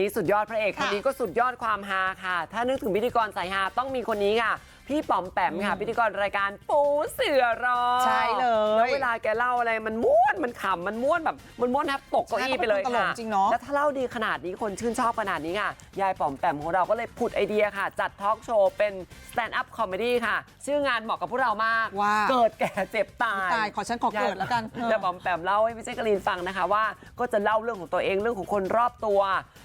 นี้สุดยอดพระเอกค่ะนนี้ก็สุดยอดความฮาค่ะถ้านึกถึงพิธีกรสายฮาต้องมีคนนี้ค่ะ พี่ป๋อมแปมค่ะพิธีกรรายการปูเสือรอใช่เลยแล้วเวลาแกเล่าอะไรมันม่วนมันขำมันม่วนแบบมันม่วนแทบตกเก้าอี้ไปเลยใช่เขาเป็นคนตลค่ะกจริงเนาะแล้วถ้าเล่าดีขนาดนี้คนชื่นชอบขนาดนี้ค่ะยายป๋อมแปมของเราก็เลยผุดไอเดียค่ะ จัดทอล์กโชว์เป็น stand up comedy ค่ะ ชื่องานเหมาะกับพวกเรามากว่าเกิดแก่เจ็บตายตายขอฉันขอเกิดแล้วกันเออแต่บอมแปมเล่าให้พี่แจ๊กกะลีนฟังนะคะว่า ก็จะเล่าเรื่องของตัวเองเรื่องของคนรอบตัว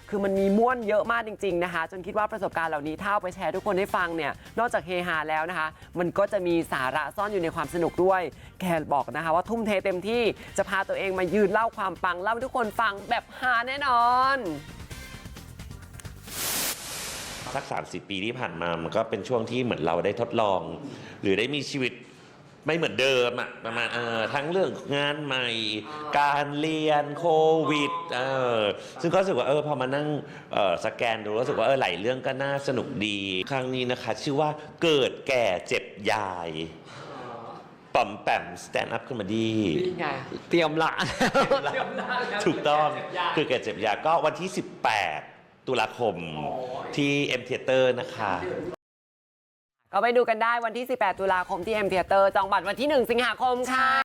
คือมันมีม่วนเยอะมากจริง ๆนะคะ จนคิดว่าประสบการณ์เหล่านี้ถ้าเอาไปแชร์ทุกคนให้ฟังเนี่ยนอกจากเฮฮาแล้วนะคะ มันก็จะมีสาระซ่อนอยู่ในความสนุกด้วย แกบอกนะคะ ว่าทุ่มเทเต็มที่จะพาตัวเองมายืนเล่าความปังเล่าให้ทุกคนฟังแบบฮาแน่นอนสักสามสิบปีที่ผ่านมา มันก็เป็นช่วงที่เหมือนเราได้ทดลอง หรือได้มีชีวิต ไม่เหมือนเดิมอะประมาณเออทั้งเรื่องงานใหม่ การเรียนโควิดเออซึ่งก็รู้สึกว่าเออพอมานั่งเออสแกนดูรู้สึกว่าเออหลายเรื่องก็น่าสนุกดี ครั้งนี้นะคะ ชื่อว่าเกิดแก่เจ็บยายป๋อมแปมสแตนด์อัพคอมเมดี้นี่ไงเตรียมละถูกต้องคือแก่เจ็บยาก็วันที่ 18 ตุลาคมที่ M Theater นะคะ ก็ไปดูกันได้วันที่18ตุลาคมที่เอ็มเทียเตอร์จองบัตรวันที่1สิงหาคมค่ะ